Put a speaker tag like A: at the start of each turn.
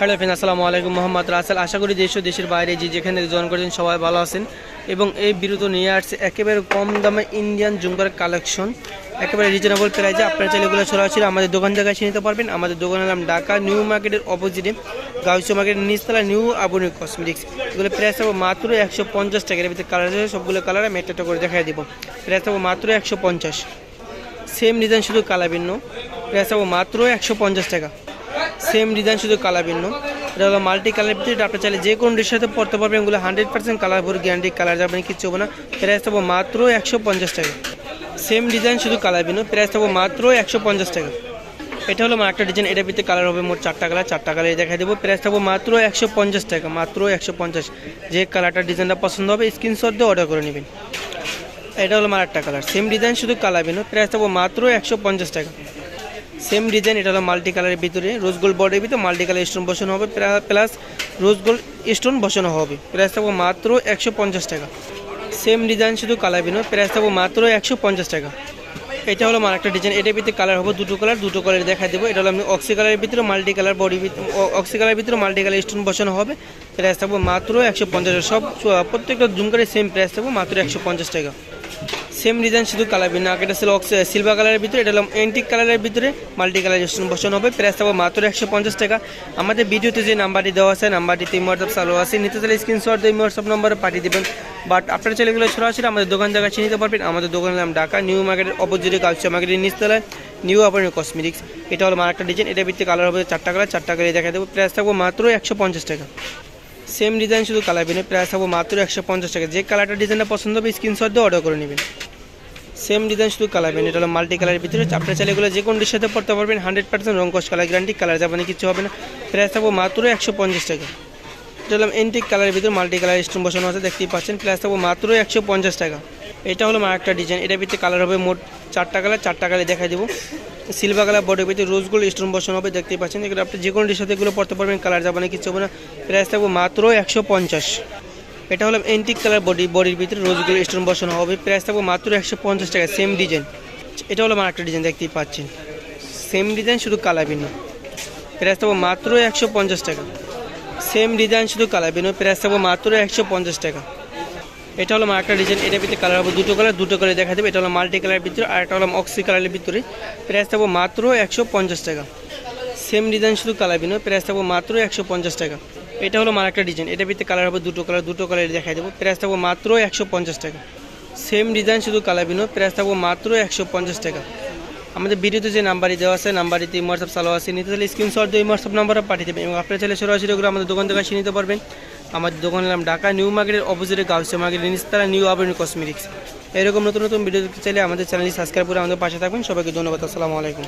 A: Hello friend, আসসালামু আলাইকুম। মোহাম্মদ রাসেল, আশা করি দেশ দেশের বাইরে যে যেখানে জয়েন করেছেন সবাই ভালো আছেন। এবং এই বিরত নিয়ে আসছে একেবারে কম দামে ইন্ডিয়ান জুম্বার কালেকশন একেবারে রিজনেবল প্রাইসে আপনারা চাইলে এগুলো সরাসরি আমাদের দোকান জায়গায় এসে নিতে পারবেন। আমাদের দোকানের নাম ঢাকা, নিউ মার্কেটের অপোজিটে গাউসিয়া মার্কেটের নিচতলা, নিউ আবনি কসমেটিক্স এগুলো প্রাইস থাকব মাত্র একশো পঞ্চাশ টাকা। এর ভিতরে কালার আছে, সবগুলো কালার আমি একটা করে দেখাই দিব। প্রাইস থাকব মাত্র একশো পঞ্চাশ। সেম ডিজাইন শুধু কালার ভিন্ন প্রাইস থাকব মাত্র একশো পঞ্চাশ টাকা। সেম ডিজাইন শুধু কালার ভিন্ন। এটা হলো মাল্টি কালার ভিতরে, এটা আপনি চাইলে যে কোনো ড্রেসের সাথে পড়তে পারবেন। এগুলো হান্ড্রেড পার্সেন্ট কালার ভরে গ্যারান্টি কালার যাবেন কিচ্ছু হবে না। প্রাইস থাকব মাত্র একশো পঞ্চাশ টাকা। সেম ডিজাইন শুধু কালার ভিন্ন। প্রাইস থাকব মাত্র একশো পঞ্চাশ টাকা। এটা হলো আমার একটা ডিজাইন এটা ভিতরে কালার হবে মোট চারটা কালার চারটা কালার দেখাই দেবো। প্রাইস থাকব মাত্র একশো পঞ্চাশ টাকা, মাত্র একশো পঞ্চাশ। যে কালারটা ডিজাইনটা পছন্দ হবে স্ক্রিনশট দিয়ে অর্ডার করে নেবেন। এটা হলো আমার একটা কালার সেম ডিজাইন শুধু কালার ভিন্ন। প্রাইস থাকব মাত্র একশো পঞ্চাশ টাকা। সেম ডিজাইন এটা হলো মাল্টি কালারের ভিতরে। রোজ গোল্ড বডির ভিতরে মাল্টি কালার স্টোন বসানো হবে। প্লাস রোজ গোল্ড স্টোন বসানো হবে। প্রাইস থাকব মাত্র একশো পঞ্চাশ টাকা। সেম ডিজাইন শুধু কালার ভিন্ন। প্রাইস থাকব মাত্র একশো পঞ্চাশ টাকা। এটা হলো আমার একটা ডিজাইন এটার ভিতরে কালার হবে দুটো কালার দুটো কালার দেখা দেবো। এটা হলো আমি অক্সি কালারের ভিতরে মাল্টি কালার বডি অক্সি কালারের ভিতরে মাল্টি কালার স্টোন বসানো হবে। প্রাইস থাকব মাত্র একশো পঞ্চাশ সব প্রত্যেকটা জুমকারের সেম প্রাইস থাকব মাত্র একশো পঞ্চাশ টাকা। সেম ডিজাইন শুধু কালার আগে এটা ছিল সিলভার কালারের ভিতরে, এটা হলো এন্টিক কালারের ভিতরে মাল্টি কালার স্টোন বসানো হবে। প্রাইস থাকব মাত্র একশো পঞ্চাশ টাকা। আমাদের ভিডিওতে যে নাম্বারটি দেওয়া আছে, নাম্বারটিতে হোয়াটসঅ্যাপ চালু আছে। নিতে চাইলে স্ক্রিনশট দিয়ে হোয়াটসঅ্যাপ নম্বরে পাঠিয়ে দেবেন। বাট আপনারা চাইলে এগুলো সরাসরি আমাদের দোকান জায়গায় চিনে নিতে পারবেন। আমাদের দোকানের নাম ঢাকা নিউ মার্কেটের অপোজিটে কালচার মার্কেটের নিচ নিচতলায় নিউ অপারেন কসমেটিক্স এটা হলো আমার একটা ডিজাইন এটা ভিত্তি কালার হবে চারটা কালার চারটা কালার দেখা দেবো। প্রাইস থাকব মাত্র একশো পঞ্চাশ টাকা। সেম ডিজাইন শুধু কালার বিনে প্রাইস থাকব মাত্র একশো পঞ্চাশ টাকা। যে কালারটা ডিজাইনটা পছন্দ হবে স্ক্রিনশট দিয়ে অর্ডার করে নেবেন। সেম ডিজাইন শুধু কালার পেন এটা হলো মাল্টি কালারের ভিতরে। আপনার চাইলে যে কোনো সাথে পড়তে পারবেন হান্ড্রেড পার্সেন্ট রঙ্কশ কালার গ্যারান্টি কালার যাবে না কিছু হবে না। প্রাইস থাকব মাত্র একশো পঞ্চাশ টাকা। এটা হলো এন্টিক কালারের ভিতরে মাল্টি কালার স্টোন বসানো আছে, দেখতেই পাচ্ছেন। প্রাইস থাকব মাত্র একশো পঞ্চাশ টাকা। এটা হলো একটা ডিজাইন এটার ভিতরে কালার হবে মোট চারটা কালার চারটা কালার দেখাই দেবো। সিলভার কালার বডির ভিতরে রোজগুলো স্টোন বসানো হবে, দেখতেই পাচ্ছেন। এগুলো আপনি যে কোনো সাথে এগুলো পড়তে পারবেন কালার যাবে না কিছু হবে না। প্রাইস থাকব মাত্র একশো পঞ্চাশ। এটা হলো এন্টিক কালার বডি বডির ভিতরে রোজগুলো স্টোন বসানো হবে। প্রাইস থাকব মাত্র একশো পঞ্চাশ টাকা সেম ডিজাইন এটা হলো আমার একটা ডিজাইন দেখতেই পাচ্ছেন। সেম ডিজাইন শুধু কালার ভিন্ন। প্রাইস থাকব মাত্র একশো পঞ্চাশ টাকা। সেম ডিজাইন শুধু কালার ভিন্ন। প্রাইস থাকব মাত্র একশো পঞ্চাশ টাকা। এটা হলো আমার একটা ডিজাইন এটার ভিতরে কালার হবে দুটো কালার দুটো কালার দেখা দেবে। এটা হলো মাল্টি কালারের ভিতরে আর একটা হলো অক্সি কালারের ভিতরে। প্রাইস থাকব মাত্র একশো পঞ্চাশ টাকা। সেম ডিজাইন শুধু কালার ভিন্ন। প্রাইস থাকব মাত্র একশো পঞ্চাশ টাকা। এটা হলো আমার একটা ডিজাইন এটা ভিতরে কালার হবে দুটো কালার দুটো কালার দেখাই দেবো। প্রাইস থাকব মাত্র একশো পঞ্চাশ টাকা। সেম ডিজাইন শুধু কালার ভিন্ন। প্রাইস থাকব মাত্র একশো পঞ্চাশ টাকা। আমাদের ভিডিওতে যে নাম্বারই দেওয়া আছে নাম্বারটিতে হোয়াটসঅ্যাপ চালু আছে। নিতে চাইলে স্ক্রিনশট দিয়ে হোয়াটসঅ্যাপ নাম্বারে পাঠিয়ে দেবেন। এবং আপনারা চাইলে সরাসরি করে আমাদের দোকান থেকে নিতে পারবেন। আমাদের দোকানের নাম ঢাকা, নিউ মার্কেটের অপোজিটে গাউসিয়া মার্কেটের নিচতলা নিউ আবরণ কসমেটিক্স এরকম নতুন নতুন ভিডিও দেখতে চাইলে আমাদের চ্যানেলটি সাবস্ক্রাইব করে আমাদের পাশে থাকবেন। সবাইকে ধন্যবাদ। আসসালামু আলাইকুম।